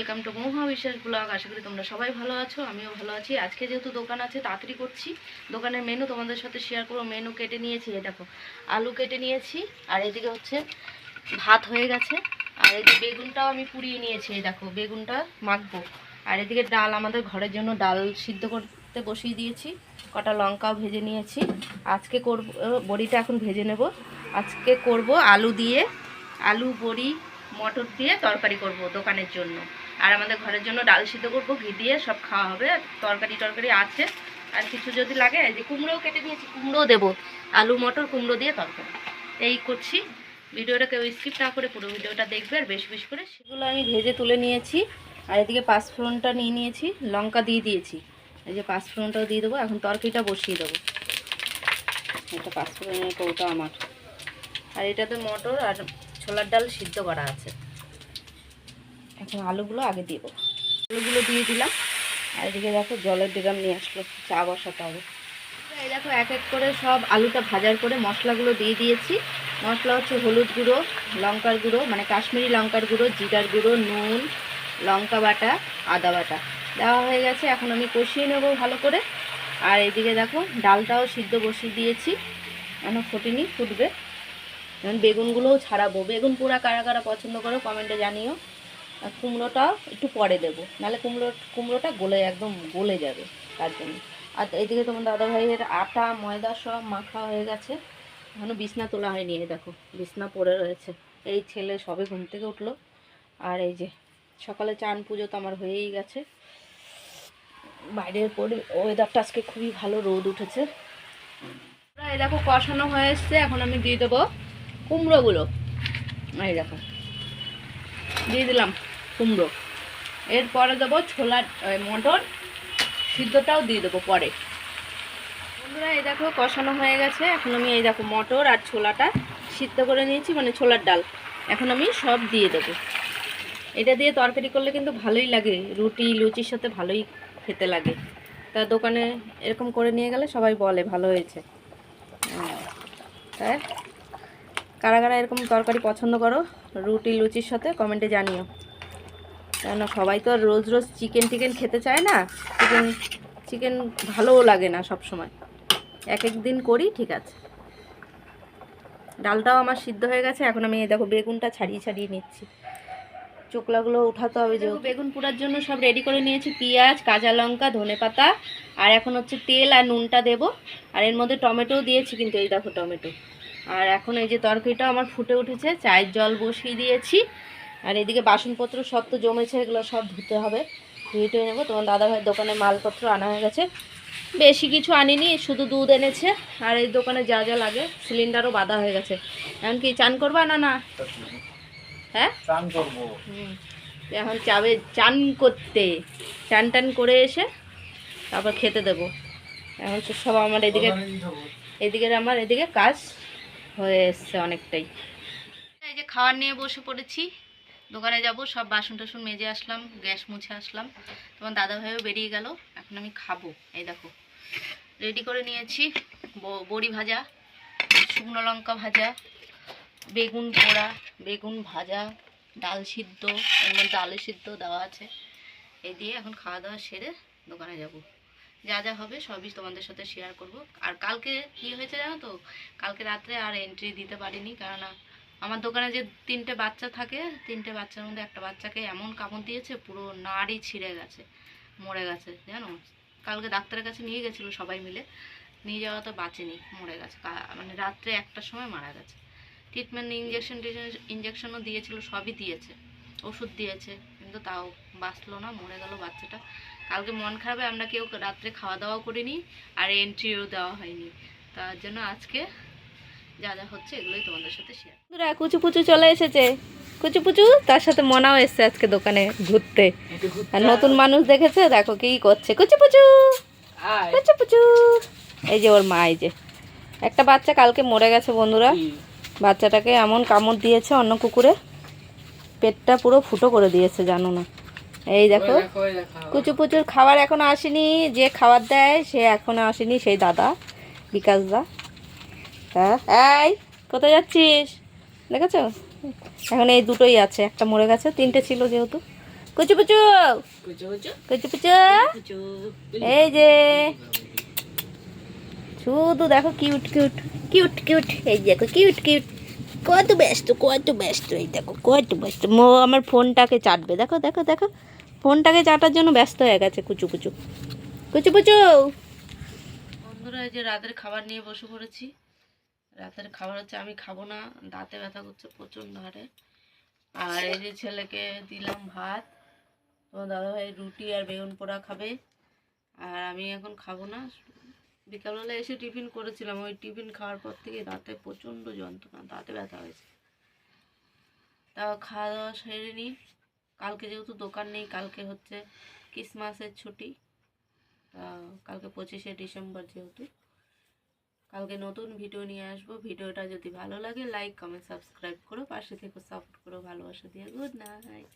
Welcome to মহা বিশ্বাস blog আশা করি তোমরা সবাই ভালো আছো, আমিও ভালো আছি। আজকে যেহেতু দোকান আছে, তাড়াতাড়ি করছি। দোকানের মেনু তোমাদের সাথে শেয়ার করব। মেনু কেটে নিয়েছি, এই দেখো, আলু কেটে নিয়েছি, আর এদিকে হচ্ছে ভাত হয়ে গেছে। আর এদিকে বেগুনটাও আমি পুড়িয়ে নিয়েছি, এই দেখো, বেগুনটা মাখবো। আর এদিকে ডাল আমাদের ঘরের জন্য ডাল সিদ্ধ করতে বসিয়ে দিয়েছি। কটা লঙ্কাও ভেজে নিয়েছি। আজকে করব, বড়িটা এখন ভেজে নেব। আজকে করব আলু দিয়ে। আলু, বড়ি মটর দিয়ে তরকারি করব দোকানের জন্য। আর আমাদের ঘরের জন্য ডাল সিদ্ধ করব, ঘি দিয়ে সব খাওয়া হবে। তরকারি টরকারি আছে। আর কিছু যদি লাগে যে কুমড়োও কেটে নিয়েছি, কুমড়োও দেবো। আলু, মটর, কুমড়ো দিয়ে তরকারি। এই করছি। ভিডিওটা কেউ স্কিপ না করে পুরো ভিডিওটা দেখবে আর বেশি বেশি করে সেগুলো আমি ভেজে তুলে নিয়েছি। আর এদিকে পাঁচফোড়নটা নিয়ে নিয়েছি, লঙ্কা দিয়ে দিয়েছি। এই যে পাঁচফোড়নটাও দিয়ে দেবো, এখন তরকারিটা বসিয়ে দেবো। এটা পাঁচফোড়নের কৌটা আমার। আর এটাতে মটর আর ছোলার ডাল সিদ্ধ করা আছে। এখন আলুগুলো আগে দিব। আলুগুলো দিয়ে দিলাম। আর এদিকে দেখো জলের ড্রাম নিয়ে আসলো, চা বসাতে হবে। এই দেখো এক এক করে সব আলুটা ভাজার করে মশলাগুলো দিয়ে দিয়েছি। মশলা হচ্ছে হলুদ গুঁড়ো, লঙ্কার গুঁড়ো মানে কাশ্মীরি লঙ্কার গুঁড়ো, জিরার গুঁড়ো, নুন, লঙ্কা বাটা, আদা বাটা। দেওয়া হয়ে গেছে, এখন আমি কষিয়ে নেব ভালো করে। আর এদিকে দেখো ডালটাও সিদ্ধ বসিয়ে দিয়েছি। এখন ফোটেনি, ফুটবে। এখন বেগুনগুলোও ছাড়াবো। বেগুন পোড়া কারা কারা পছন্দ করো কমেন্টে জানিও। আর কুমড়োটা একটু পরে দেবো। নাহলে কুমড়ো, কুমড়োটা গলে, একদম গলে যাবে তার জন্য। আর এইদিকে তোমার দাদা ভাইয়ের আটা, ময়দা সব মাখা হয়ে গেছে। এখনও বিছনা তোলা হয়নি, এই দেখো, বিছনা পড়ে রয়েছে। এই ছেলে সবে ঘুম থেকে উঠল। আর এই যে, সকালে চান পুজো তো আমার হয়েই গেছে। বাইরের পরে ওয়েদারটা আজকে খুবই ভালো রোদ উঠেছে। এই দেখো, কষানো হয়ে এসছে, এখন আমি দিয়ে দেবো কুমড়োগুলো। এই দেখো। দিয়ে দিলাম কুমড়ো। এরপরে দেবো ছোলার মটর। সিদ্ধটাও দিয়ে দেবো পরে। বন্ধুরা, এই দেখো, কষানো হয়ে গেছে। এখন আমি এই দেখো মটর আর ছোলাটা সিদ্ধ করে নিয়েছি মানে ছোলার ডাল। এখন আমি সব দিয়ে দেবো। এটা দিয়ে তরকারি করলে কিন্তু ভালোই লাগে। রুটি, লুচির সাথে ভালোই খেতে লাগে। তা দোকানে এরকম করে নিয়ে গেলে সবাই বলে, ভালো হয়েছে। হ্যাঁ। কারা কারা এরকম তরকারি পছন্দ করো রুটি লুচির সাথে কমেন্টে জানিও। কেন সবাই তো আর রোজ রোজ চিকেন টিকেন খেতে চায় না চিকেন চিকেন ভালোও লাগে না সব সময় এক এক দিন করি ঠিক আছে। ডালটাও আমার সিদ্ধ হয়ে গেছে এখন আমি দেখো বেগুনটা ছাড়িয়ে ছাড়িয়ে নিচ্ছি। চোকলাগুলো উঠাতে হবে যে বেগুন পোড়ার জন্য সব রেডি করে নিয়েছি পেঁয়াজ কাঁচা লঙ্কা ধনে পাতা আর এখন হচ্ছে তেল আর নুনটা দেবো। আর এর মধ্যে টমেটোও দিয়েছি কিন্তু এই দেখো টমেটো। আর এখন এই যে তরকারিটা আমার ফুটে উঠেছে চায়ের জল বসিয়ে দিয়েছি। আর এদিকে বাসনপত্র সব তো জমেছে এগুলো সব ধুতে হবে। ধুয়ে টুয়ে নেব। তোমার দাদাভাইয়ের দোকানে মালপত্র আনা হয়ে গেছে। বেশি কিছু আনিনি শুধু দুধ এনেছে। আর এই দোকানে যা যা লাগে সিলিন্ডারও বাঁধা হয়ে গেছে। এখন কি চান করবা না না? হ্যাঁ? চান করব। হুম। এখন চাবে চান করতে। চান টান করে এসে তারপর খেতে দেবো। এখন সব আমার এদিকে এদিকে আমার এদিকে কাজ হয়ে এসছে অনেকটাই। এই যে খাবার নিয়ে বসে পড়েছি। দোকানে যাব, সব বাসন টাসন মেজে আসলাম, গ্যাস মুছে আসলাম। তোমার দাদা ভাইও বেরিয়ে গেল, এখন আমি খাব। এই দেখো রেডি করে নিয়েছি বড়ি ভাজা, শুকনো লঙ্কা ভাজা, বেগুন পোড়া, বেগুন ভাজা, ডাল সিদ্ধ, এর মধ্যে আলু সিদ্ধ দেওয়া আছে। এই দিয়ে এখন খাওয়া দাওয়া সেরে দোকানে যাব। যা যা হবে সবই তোমাদের সাথে শেয়ার করব। আর কালকে কি হয়েছে জানো তো? কালকে রাত্রে আর এন্ট্রি দিতে পারিনি কেননা আমার দোকানে যে তিনটে বাচ্চা থাকে, তিনটে বাচ্চার মধ্যে একটা বাচ্চাকে এমন কামড় দিয়েছে, পুরো নাড়ি ছিঁড়ে গেছে, মরে গেছে, জানো? কালকে ডাক্তারের কাছে নিয়ে গেছিল সবাই মিলে, নিয়ে যাওয়া তো বাঁচেনি, মরে গেছে। মানে রাত্রে একটার সময় মারা গেছে। ট্রিটমেন্ট ইঞ্জেকশন ইঞ্জেকশনও দিয়েছিল, সবই দিয়েছে। ওষুধ দিয়েছে, কিন্তু তাও বাঁচলো না, মরে গেল বাচ্চাটা। কালকে মন খারাপে আমরা কেউ রাত্রে খাওয়া দাওয়া করিনি আর এন্ট্রিও দেওয়া হয়নি। তার জন্য আজকে যা যা হচ্ছে এগুলোই তোমাদের সাথে শেয়ার বন্ধুরা কুচু পুচু চলে এসেছে। কুচু পুচু তার সাথে মনাও এসছে আজকে দোকানে ঘুরতে। আর নতুন মানুষ দেখেছে দেখো কি করছে। কুচু পুচু কুচু পুচু এই যে ওর মা এই যে। একটা বাচ্চা কালকে মরে গেছে বন্ধুরা। বাচ্চাটাকে এমন কামড় দিয়েছে অন্য কুকুরে। পেটটা পুরো ফুটো করে দিয়েছে জানো না। এই দেখো। কুচু পুচুর খাবার এখনও আসেনি যে খাবার দেয় সে এখনও আসেনি সেই দাদা বিকাশ দা। হ্যাঁ এই কোথায় যাচ্ছিস? দেখেছ? এখন এই দুটোই আছে একটা মরে গেছে তিনটে ছিল যেহেতু। কুচু কুচু কুচো কুচো এই যে! শুধু দেখো কিউট কিউট কিউট কিউট এই দেখো কিউট কিউট কত ব্যস্ত কত ব্যস্ত, এই দেখো, কত ব্যস্ত। মো, আমার ফোনটাকে চাটবে। দেখো দেখো দেখো। ফোনটাকে চাটার জন্য ব্যস্ত হয়ে গেছে কুচু কুচু। কুচু কুচু। বন্ধুরা, এই যে রাতের খাবার নিয়ে বসে পড়েছি। রাতের খাবার হচ্ছে, আমি খাব না। দাঁতে ব্যথা করছে প্রচণ্ড হারে। আর এই যে ছেলেকে দিলাম ভাত। তোমার দাদাভাই রুটি আর বেগুন পোড়া খাবে। আর আমি এখন খাব না। বিকালবেলা এসে টিফিন করেছিলাম। ওই টিফিন খাওয়ার পর থেকে দাঁতে প্রচণ্ড যন্ত্রণা, দাঁতে ব্যথা হয়েছে। তাও খাওয়া দাওয়া সেরে নিই কালকে যেহেতু দোকান নেই, কালকে হচ্ছে ক্রিসমাসের ছুটি। তা কালকে পঁচিশে ডিসেম্বর যেহেতু। কালকে নতুন ভিডিও নিয়ে আসব। ভিডিওটা যদি ভালো লাগে লাইক কমেন্ট সাবস্ক্রাইব করো। পাশে থেকে সাপোর্ট করো, ভালোবাসা দিয়ে। Good night